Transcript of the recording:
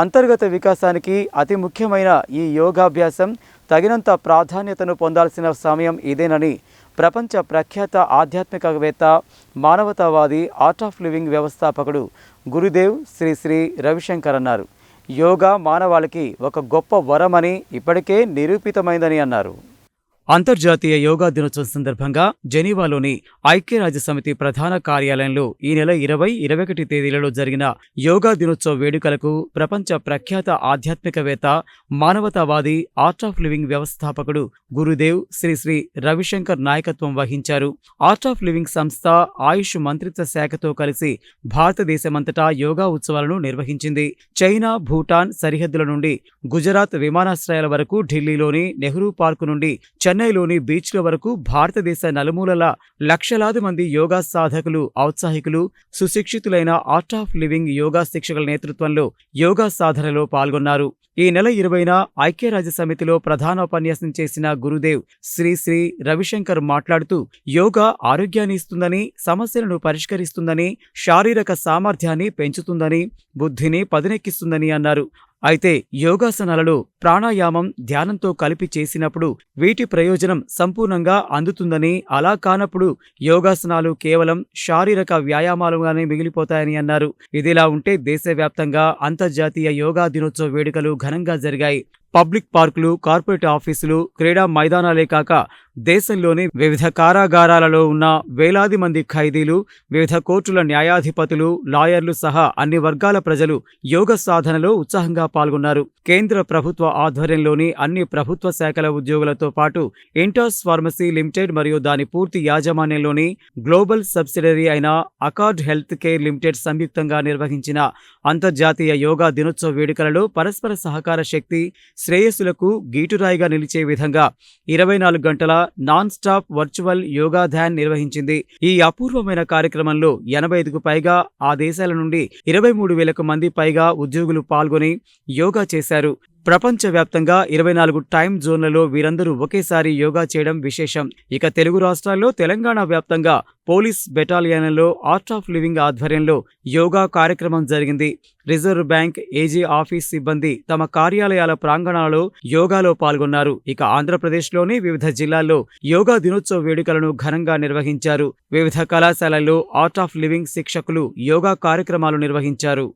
అంతర్గత వికాసానికి అతి ముఖ్యమైన ఈ యోగాభ్యాసం తగినంత ప్రాధాన్యతను పొందాల్సిన సమయం ఇదేనని ప్రపంచ ప్రఖ్యాత ఆధ్యాత్మికవేత్త మానవతావాది ఆర్ట్ ఆఫ్ లివింగ్ వ్యవస్థాపకుడు గురుదేవ్ శ్రీ శ్రీ రవిశంకర్ అన్నారు. యోగా మానవాళికి ఒక గొప్ప వరమని ఇప్పటికే నిరూపితమైందని అన్నారు. అంతర్జాతీయ యోగా దినోత్సవం సందర్భంగా జెనీవాలోని ఐక్యరాజ్యసమితి ప్రధాన కార్యాలయంలో ఈ నెల ఇరవై ఇరవై ఒకటి తేదీలలో జరిగిన యోగా దినోత్సవ వేడుకలకు ప్రపంచ ప్రఖ్యాత ఆధ్యాత్మికవేత్త మానవతావాది ఆర్ట్ ఆఫ్ లివింగ్ వ్యవస్థాపకుడు గురుదేవ్ శ్రీ శ్రీ రవిశంకర్ నాయకత్వం వహించారు. ఆర్ట్ ఆఫ్ లివింగ్ సంస్థ ఆయుష్ మంత్రిత్వ శాఖతో కలిసి భారతదేశమంతటా యోగా ఉత్సవాలను నిర్వహించింది. చైనా భూటాన్ సరిహద్దుల నుండి గుజరాత్ విమానాశ్రయాల వరకు ఢిల్లీలోని నెహ్రూ పార్కు నుండి చెన్నైలోని బీచ్ల వరకు భారతదేశ నలుమూలల లక్షలాది మంది యోగా సాధకులు ఔత్సాహికులు సుశిక్షితులైన ఆర్ట్ ఆఫ్ లివింగ్ యోగా శిక్షకుల నేతృత్వంలో యోగా సాధనలో పాల్గొన్నారు. ఈ నెల ఇరవైన ఐక్యరాజ్య సమితిలో ప్రధానోపన్యాసం చేసిన గురుదేవ్ శ్రీ శ్రీ రవిశంకర్ మాట్లాడుతూ యోగా ఆరోగ్యాన్ని ఇస్తుందని సమస్యలను పరిష్కరిస్తుందని శారీరక సామర్థ్యాన్ని పెంచుతుందని బుద్ధిని పదునెక్కిస్తుందని అన్నారు. అయితే యోగాసనాలలో ప్రాణాయామం ధ్యానంతో కలిపి చేసినప్పుడు వీటి ప్రయోజనం సంపూర్ణంగా అందుతుందని అలా కానప్పుడు యోగాసనాలు కేవలం శారీరక వ్యాయామాలుగానే మిగిలిపోతాయని అన్నారు. ఇదిలా ఉంటే దేశవ్యాప్తంగా అంతర్జాతీయ యోగా దినోత్సవ వేడుకలు ఘనంగా జరిగాయి. పబ్లిక్ పార్కులు కార్పొరేట్ ఆఫీసులు క్రీడా మైదానాలే కాక దేశంలోని వివిధ కారాగారాలలో ఉన్న వేలాది మంది ఖైదీలు వివిధ కోర్టుల న్యాయాధిపతులు లాయర్లు సహా అన్ని వర్గాల ప్రజలు యోగ సాధనలో ఉత్సాహంగా పాల్గొన్నారు. కేంద్ర ప్రభుత్వ ఆధ్వర్యంలోని అన్ని ప్రభుత్వ శాఖల ఉద్యోగులతో పాటు ఇంటాస్ ఫార్మసీ లిమిటెడ్ మరియు దాని పూర్తి యాజమాన్యంలోని గ్లోబల్ సబ్సిడరీ అయిన అకార్డ్ హెల్త్ కేర్ లిమిటెడ్ సంయుక్తంగా నిర్వహించిన అంతర్జాతీయ యోగా దినోత్సవ వేడుకలలో పరస్పర సహకార శక్తి శ్రేయస్సులకు గీటురాయిగా నిలిచే విధంగా ఇరవై నాలుగు గంటల నాన్ స్టాప్ వర్చువల్ యోగా ధ్యాన్ నిర్వహించింది. ఈ అపూర్వమైన కార్యక్రమంలో ఎనభై ఐదుకు పైగా ఆ దేశాల నుండి ఇరవై మూడు వేలకు మంది పైగా ఉద్యోగులు పాల్గొని యోగా చేశారు. ప్రపంచవ్యాప్తంగా ఇరవై నాలుగు టైం జోన్లలో వీరందరూ ఒకేసారి యోగా చేయడం విశేషం. ఇక తెలుగు రాష్ట్రాల్లో తెలంగాణ వ్యాప్తంగా పోలీస్ బెటాలియన్లో ఆర్ట్ ఆఫ్ లివింగ్ ఆధ్వర్యంలో యోగా కార్యక్రమం జరిగింది. రిజర్వ్ బ్యాంక్ ఏజీ ఆఫీస్ సిబ్బంది తమ కార్యాలయాల ప్రాంగణాలలో యోగాలో పాల్గొన్నారు. ఇక ఆంధ్రప్రదేశ్లోని వివిధ జిల్లాల్లో యోగా దినోత్సవ వేడుకలను ఘనంగా నిర్వహించారు. వివిధ కళాశాలల్లో ఆర్ట్ ఆఫ్ లివింగ్ శిక్షకులు యోగా కార్యక్రమాలు నిర్వహించారు.